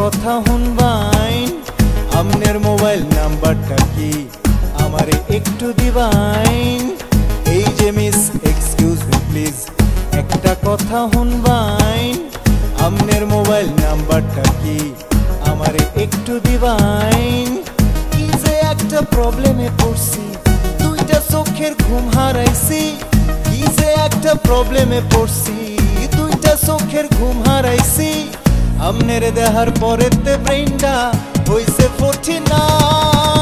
কথা হুনবাইন আমনের মোবাইল নাম্বারটা কি আমারে একটু দিবাইন এই যে মিস এক্সকিউজ মি প্লিজ একটা কথা শুনবাইন আমনের মোবাইল নাম্বারটা কি? আমারে একটু দিবাইন। কি যে একটা প্রবলেমে পড়ছি, দুইটা চোখের ঘুম হারাইছি। কি যে একটা প্রবলেমে পড়ছি, দুইটা চোখের ঘুম হারাইছি। আমনের দেহার পরেতে ব্রেইনটা হইছে ফোর্টি নাইন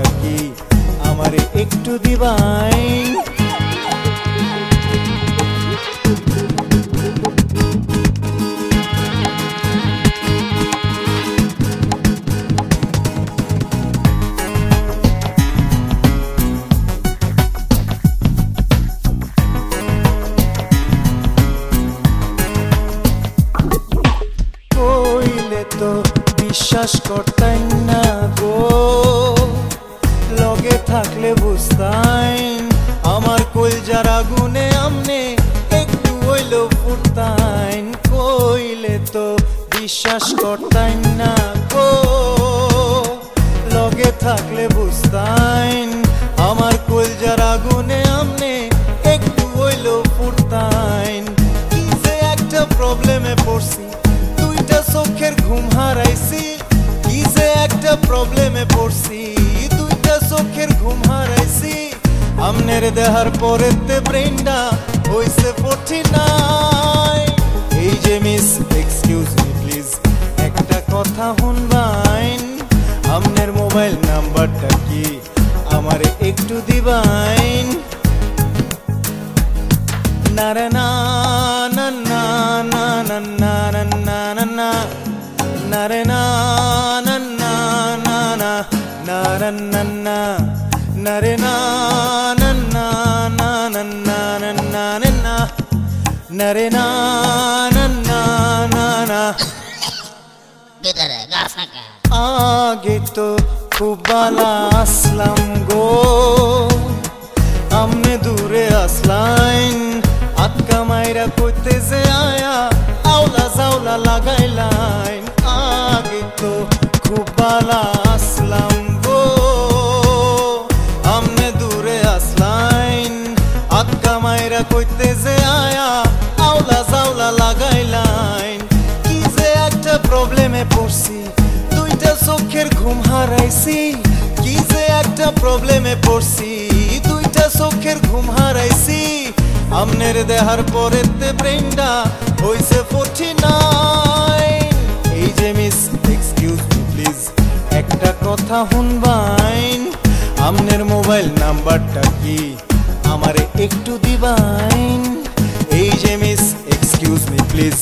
থাকি আমারে একটু দিবাই। বিশ্বাস করতেন না থাকলে বুঝতাইন আমার কই যারা গুনে আমনে একটু হইল ফুটতাইন কইলে তো বিশ্বাস করতাই না গো। লগে থাকলে বুঝতাইন আমার কইল যারা গুনে আমনে একটু হইল ফুটতাইন কি যে একটা প্রবলেমে পড়ছি, দুইটা চোখের ঘুম হারাইছি। কি যে একটা প্রবলেমে আমনের দেহার পরেতে ব্রেইনটা হইছে ফোর্টি নাই এই যে মিস এক্সকিউজ মি প্লিজ একটা কথা শুনবাইন আমনের মোবাইল নাম্বারটা কি আমারে একটু দিবাইন na না না না না না na না না না না na na না না na na na na na ra na na na re na na na na na na na na re na na re na na na na na ভিতরে গাছ থাকা আগে তো খুব বালা আসলাম গো আমনে দূরে আসলাইন আটকা মাইরা কইতে যে আয়া আওলা জাওলা লাগাইলাইন আটকা কইতে যে আয়া, আওলা জাওলা লাগাইলাইন কি যে একটা প্রবলেমে পড়ছি, দুইটা চোখের ঘুম হারাইছি। কি যে একটা প্রবলেমে পড়ছি, দুইটা চোখের ঘুম হারাইছি। আমনের দেহার পরেতে ব্রেইনটা হইছে ফোর্টি নাইন। এই যে মিস, এক্সকিউজ প্লিজ। একটা কথা শুনবাইন আমনের মোবাইল নাম্বারটা কি? আমারে একটু দিবাইন এই যে মিস এক্সকিউজ মি প্লিজ